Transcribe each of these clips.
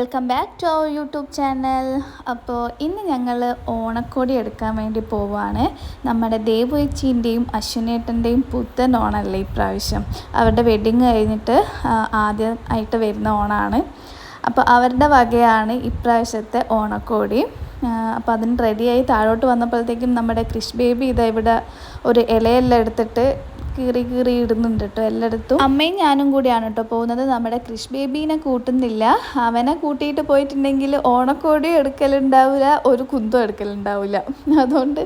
Welcome back to our YouTube channel. അപ്പോൾ ഇന്ന് ഞങ്ങൾ ഓണക്കോടി എടുക്കാൻ വേണ്ടി പോവുകയാണ് നമ്മുടെ ദേവുച്ചീന്റെയും അശ്വിനേട്ടന്റെയും പുത്തൻ ഓണമല്ലേ ഇപ്രാവശ്യം. അവരുടെ വെഡിങ് കഴിഞ്ഞിട്ട് ആദ്യമായിട്ട് വരുന്ന ഓണമാണ് അപ്പോൾ അവരുടെ വകയാണ് ഇപ്രാവശ്യത്തെ ഓണക്കോടി. അപ്പോൾ അതിന് റെഡിയായി താഴോട്ട് വന്നപ്പോഴത്തേക്കും നമ്മുടെ കൃഷ് ബേബി ഇതാ ഇവിടെ ഒരു ഇലയെല്ലാം എടുത്തിട്ട് കീറി കീറി ഇടുന്നുണ്ട് കേട്ടോ എല്ലായിടത്തും. അമ്മയും ഞാനും കൂടിയാണ് കേട്ടോ പോകുന്നത്. നമ്മുടെ ക്രിഷ് ബേബീനെ കൂട്ടുന്നില്ല. അവനെ കൂട്ടിയിട്ട് പോയിട്ടുണ്ടെങ്കിൽ ഓണക്കോടി എടുക്കലുണ്ടാവില്ല ഒരു കുന്തം എടുക്കലുണ്ടാവില്ല അതുകൊണ്ട്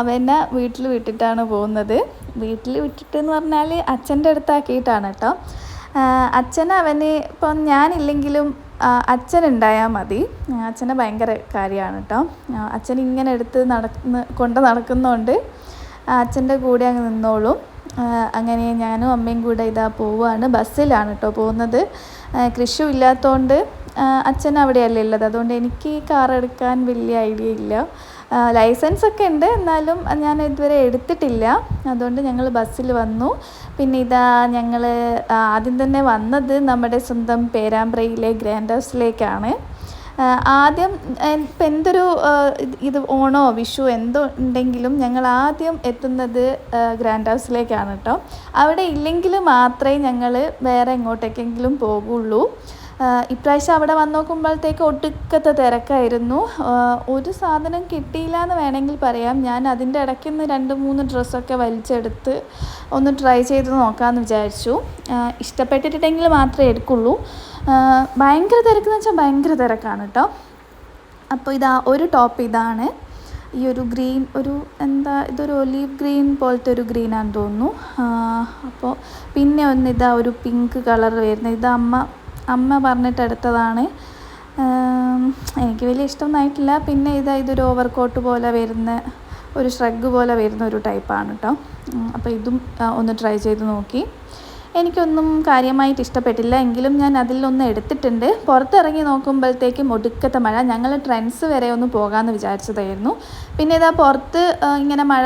അവനെ വീട്ടിൽ വിട്ടിട്ടാണ് പോകുന്നത്. വീട്ടിൽ വിട്ടിട്ട് എന്ന് പറഞ്ഞാൽ അച്ഛന്റെ അടുത്താക്കിയിട്ടാണ് കേട്ടോ അച്ഛൻ അവന് ഇപ്പം ഞാനില്ലെങ്കിലും അച്ഛനുണ്ടായാൽ മതി. അച്ഛനെ ഭയങ്കര കാര്യമാണ് കേട്ടോ അച്ഛൻ ഇങ്ങനെ എടുത്ത് നടന്ന് കൊണ്ട് നടക്കുന്നതുകൊണ്ട് അച്ഛന്റെ കൂടെ അങ്ങ് നിന്നോളും. അങ്ങനെ ഞാനും അമ്മയും കൂടെ ഇതാ പോവുകയാണ് ബസ്സിലാണ് കേട്ടോ പോകുന്നത്. കൃഷി ഇല്ലാത്തതുകൊണ്ട് അച്ഛൻ അവിടെയല്ലേ ഉള്ളത്. അതുകൊണ്ട് എനിക്ക് കാർ എടുക്കാൻ വലിയ ഐഡിയ ഇല്ല. ലൈസൻസ് ഒക്കെ ഉണ്ട്. എന്നാലും ഞാൻ ഇതുവരെ എടുത്തിട്ടില്ല. അതുകൊണ്ട് ഞങ്ങൾ ബസ്സിൽ വന്നു. പിന്നെ ഇതാ ഞങ്ങൾ ആദ്യം തന്നെ വന്നത് നമ്മുടെ സ്വന്തം പേരാമ്പ്രയിലെ ഗ്രാൻഡ് ഹൗസിലേക്കാണ്. ആദ്യം ഇപ്പം എന്തൊരു ഇത് ഓണോ വിഷു എന്തോ ഉണ്ടെങ്കിലും ഞങ്ങൾ ആദ്യം എത്തുന്നത് ഗ്രാൻഡ് ഹൗസിലേക്കാണ് കേട്ടോ അവിടെ ഇല്ലെങ്കിൽ മാത്രമേ ഞങ്ങൾ വേറെ എങ്ങോട്ടേക്കെങ്കിലും പോകുള്ളൂ. ഇപ്രാവശ്യം അവിടെ വന്ന് നോക്കുമ്പോഴത്തേക്ക് ഒടുക്കത്തെ തിരക്കായിരുന്നു ഒരു സാധനം കിട്ടിയില്ല എന്ന് വേണമെങ്കിൽ പറയാം. ഞാൻ അതിന്റെ ഇടയ്ക്ക് നിന്ന് രണ്ട് മൂന്ന് ഡ്രസ്സൊക്കെ വലിച്ചെടുത്ത് ഒന്ന് ട്രൈ ചെയ്ത് നോക്കാമെന്ന് വിചാരിച്ചു. ഇഷ്ടപ്പെട്ടിട്ടുണ്ടെങ്കിൽ മാത്രമേ എടുക്കുള്ളൂ. ഭയങ്കര തിരക്കെന്ന് വെച്ചാൽ ഭയങ്കര തിരക്കാണ് കേട്ടോ. അപ്പോൾ ഇതാ ഒരു ടോപ്പ് ഇതാണ്. ഈ ഒരു ഗ്രീൻ ഒരു എന്താ ഇതൊരു ഒലീവ് ഗ്രീൻ പോലത്തെ ഒരു ഗ്രീനാണെന്ന് തോന്നുന്നു. അപ്പോൾ പിന്നെ ഒന്ന് ഇതാ ഒരു പിങ്ക് കളർ വരുന്നത്. ഇത് അമ്മ അമ്മ പറഞ്ഞിട്ട് എടുത്തതാണ് എനിക്ക് വലിയ ഇഷ്ടമൊന്നായിട്ടില്ല പിന്നെ ഇതാ ഇതൊരു ഓവർ കോട്ട് പോലെ വരുന്ന ഒരു ഷ്രഗ് പോലെ വരുന്ന ഒരു ടൈപ്പാണ് കേട്ടോ അപ്പോൾ ഇതും ഒന്ന് ട്രൈ ചെയ്ത് നോക്കി. എനിക്കൊന്നും കാര്യമായിട്ട് ഇഷ്ടപ്പെട്ടില്ല. എങ്കിലും ഞാൻ അതിലൊന്ന് എടുത്തിട്ടുണ്ട്. പുറത്തിറങ്ങി നോക്കുമ്പോഴത്തേക്കും ഒടുക്കത്തെ മഴ. ഞങ്ങൾ ട്രെൻഡ്സ് വരെ ഒന്ന് പോകാമെന്ന് വിചാരിച്ചതായിരുന്നു. പിന്നെ ഇതാ പുറത്ത് ഇങ്ങനെ മഴ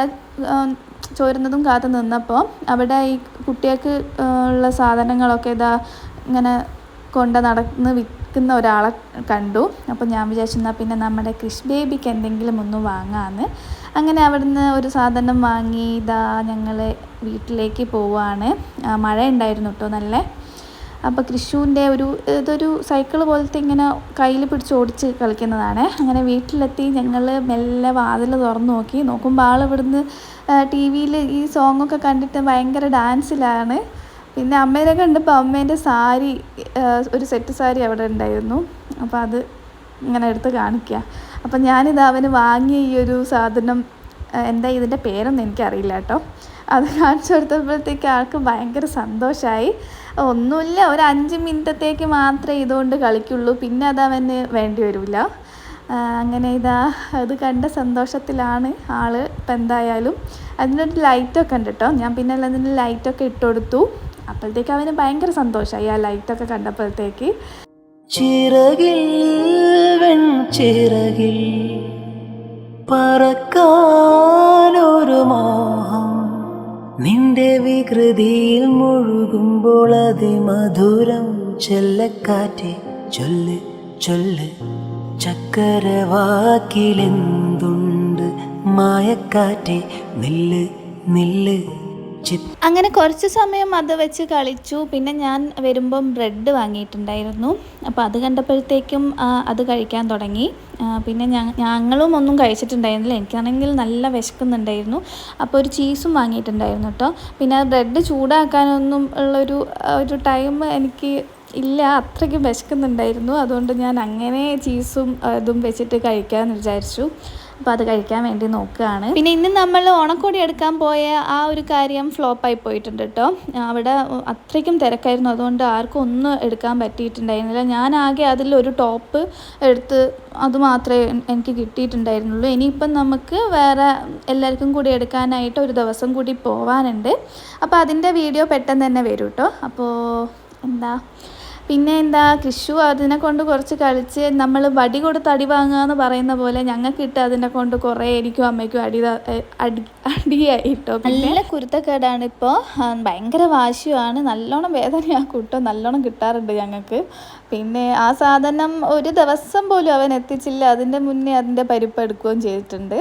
ചോരുന്നതും കാത്തു നിന്നപ്പോൾ അവിടെ ഈ കുട്ടികൾക്ക് ഉള്ള സാധനങ്ങളൊക്കെ ഇതാ ഇങ്ങനെ കൊണ്ട് നടന്ന് വിൽക്കുന്ന ഒരാളെ കണ്ടു. അപ്പോൾ ഞാൻ വിചാരിച്ചു എന്നാൽ പിന്നെ നമ്മുടെ കൃഷ് ബേബിക്ക് എന്തെങ്കിലും ഒന്ന് വാങ്ങാമെന്ന് അങ്ങനെ അവിടുന്ന് ഒരു സാധനം വാങ്ങി ഇതാ ഞങ്ങൾ വീട്ടിലേക്ക് പോവാണ്. മഴ ഉണ്ടായിരുന്നു കേട്ടോ നല്ല? അപ്പോൾ കൃഷുവിന്റെ ഒരു ഇതൊരു സൈക്കിൾ പോലത്തെ ഇങ്ങനെ കയ്യിൽ പിടിച്ച് ഓടിച്ച് കളിക്കുന്നതാണ്. അങ്ങനെ വീട്ടിലെത്തി ഞങ്ങൾ മെല്ലെ വാതിൽ തുറന്നു നോക്കി. നോക്കുമ്പോൾ ആൾ ഇവിടുന്ന് ടി വിയിൽ ഈ സോങ്ങൊക്കെ കണ്ടിട്ട് ഭയങ്കര ഡാൻസിലാണ് പിന്നെ അമ്മേനെ കണ്ടപ്പോൾ അമ്മേന്റെ സാരി ഒരു സെറ്റ് സാരി അവിടെ ഉണ്ടായിരുന്നു. അപ്പോൾ അത് ഇങ്ങനെ എടുത്ത് കാണിക്കുക അപ്പം ഞാനിത് അവന് വാങ്ങിയ ഈ ഒരു സാധനം എന്താ ഇതിന്റെ പേരൊന്നും എനിക്കറിയില്ല കേട്ടോ. അത് കാണിച്ചു കൊടുത്തപ്പോഴത്തേക്ക് ആൾക്ക് ഭയങ്കര സന്തോഷമായി ഒന്നുമില്ല ഒരു അഞ്ച് മിനിറ്റത്തേക്ക് മാത്രമേ ഇതുകൊണ്ട് കളിക്കുള്ളൂ. പിന്നെ അത് അവന് വേണ്ടി വരില്ല. അങ്ങനെ ഇതാ അത് കണ്ട സന്തോഷത്തിലാണ് ആൾ ഇപ്പം എന്തായാലും. അതിനൊരു ലൈറ്റൊക്കെ ഉണ്ട് കേട്ടോ. ഞാൻ പിന്നെ അതിന് ലൈറ്റൊക്കെ ഇട്ട് കൊടുത്തു. അപ്പോഴത്തേക്ക് അവന് ഭയങ്കര സന്തോഷമായി. ആ ലൈറ്റൊക്കെ കണ്ടപ്പോഴത്തേക്ക് ചിറകിൽ വെൺചിറകിൽ പറക്കാനൊരു മോഹം. നിന്റെ വികൃതിയിൽ മുഴുകുമ്പോൾ അതിമധുരം ചെല്ലക്കാറ്റ്. ചൊല്ല് ചൊല്ല് ചക്കരവാക്കിലെന്തുണ്ട്? മായക്കാറ്റി നില്ല് നില്ല്. അങ്ങനെ കുറച്ച് സമയം അത് വെച്ച് കളിച്ചു. പിന്നെ ഞാൻ വരുമ്പം ബ്രെഡ് വാങ്ങിയിട്ടുണ്ടായിരുന്നു. അപ്പോൾ അത് കണ്ടപ്പോഴത്തേക്കും അത് കഴിക്കാൻ തുടങ്ങി. പിന്നെ ഞങ്ങളും ഒന്നും കഴിച്ചിട്ടുണ്ടായിരുന്നില്ല. എനിക്കാണെങ്കിൽ നല്ല വിശക്കുന്നുണ്ടായിരുന്നു. അപ്പോൾ ഒരു ചീസും വാങ്ങിയിട്ടുണ്ടായിരുന്നു കേട്ടോ പിന്നെ ബ്രെഡ് ചൂടാക്കാനൊന്നും ഉള്ളൊരു ഒരു ടൈം എനിക്ക് ഇല്ല. അത്രയ്ക്കും വിശക്കുന്നുണ്ടായിരുന്നു. അതുകൊണ്ട് ഞാൻ അങ്ങനെ ചീസും ഇതും വെച്ചിട്ട് കഴിക്കാമെന്ന് വിചാരിച്ചു. അപ്പോൾ അത് കഴിക്കാൻ വേണ്ടി നോക്കുകയാണ്. പിന്നെ ഇന്ന് നമ്മൾ ഓണക്കോടി എടുക്കാൻ പോയ ആ ഒരു കാര്യം ഫ്ലോപ്പായി പോയിട്ടുണ്ട് കേട്ടോ അവിടെ അത്രയ്ക്കും തിരക്കായിരുന്നു. അതുകൊണ്ട് ആർക്കും ഒന്നും എടുക്കാൻ പറ്റിയിട്ടുണ്ടായിരുന്നില്ല. ഞാൻ ആകെ അതിൽ ഒരു ടോപ്പ് എടുത്ത് അത് മാത്രമേ എനിക്ക് കിട്ടിയിട്ടുണ്ടായിരുന്നുള്ളൂ. ഇനിയിപ്പം നമുക്ക് വേറെ എല്ലാവർക്കും കൂടി എടുക്കാനായിട്ട് ഒരു ദിവസം കൂടി പോവാനുണ്ട്. അപ്പോൾ അതിന്റെ വീഡിയോ പെട്ടെന്ന് തന്നെ വരും കേട്ടോ അപ്പോൾ എന്താ? പിന്നെ എന്താ കൃഷു അതിനെ കൊണ്ട് കുറച്ച് കളിച്ച് നമ്മൾ വടി കൊടുത്ത് അടി വാങ്ങുക എന്ന് പറയുന്ന പോലെ ഞങ്ങൾക്ക് ഇട്ട് അതിനെ കൊണ്ട് കുറേ എനിക്കും അമ്മയ്ക്കും അടി അടി അടിയായിട്ടോ. നല്ല കുരുത്തക്കേടാണ് ഇപ്പോൾ ഭയങ്കര വാശിയുമാണ്. നല്ലോണം വേദനയാണ് കുട്ടോ. നല്ലോണം കിട്ടാറുണ്ട് ഞങ്ങൾക്ക്. പിന്നെ ആ സാധനം ഒരു ദിവസം പോലും അവൻ എത്തിച്ചില്ല. അതിന്റെ മുന്നേ അതിന്റെ പരിപ്പ് എടുക്കുകയും ചെയ്തിട്ടുണ്ട്.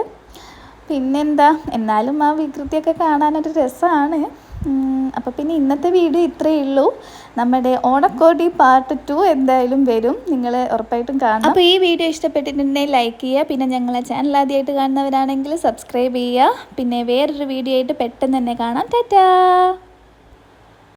പിന്നെന്താ എന്നാലും ആ വികൃതിയൊക്കെ കാണാനൊരു രസമാണ്. അപ്പോൾ പിന്നെ ഇന്നത്തെ വീഡിയോ ഇത്രയേ ഉള്ളൂ. നമ്മുടെ ഓണക്കോടി പാർട്ട് ടു എന്തായാലും വരും. നിങ്ങൾ ഉറപ്പായിട്ടും കാണാം അപ്പോൾ ഈ വീഡിയോ ഇഷ്ടപ്പെട്ടിട്ടുണ്ടെങ്കിൽ ലൈക്ക് ചെയ്യുക. പിന്നെ ഞങ്ങളെ ചാനൽ ആദ്യമായിട്ട് കാണുന്നവരാണെങ്കിൽ സബ്സ്ക്രൈബ് ചെയ്യുക. പിന്നെ വേറൊരു വീഡിയോ ആയിട്ട് പെട്ടെന്ന് തന്നെ കാണാം. ടാറ്റാ!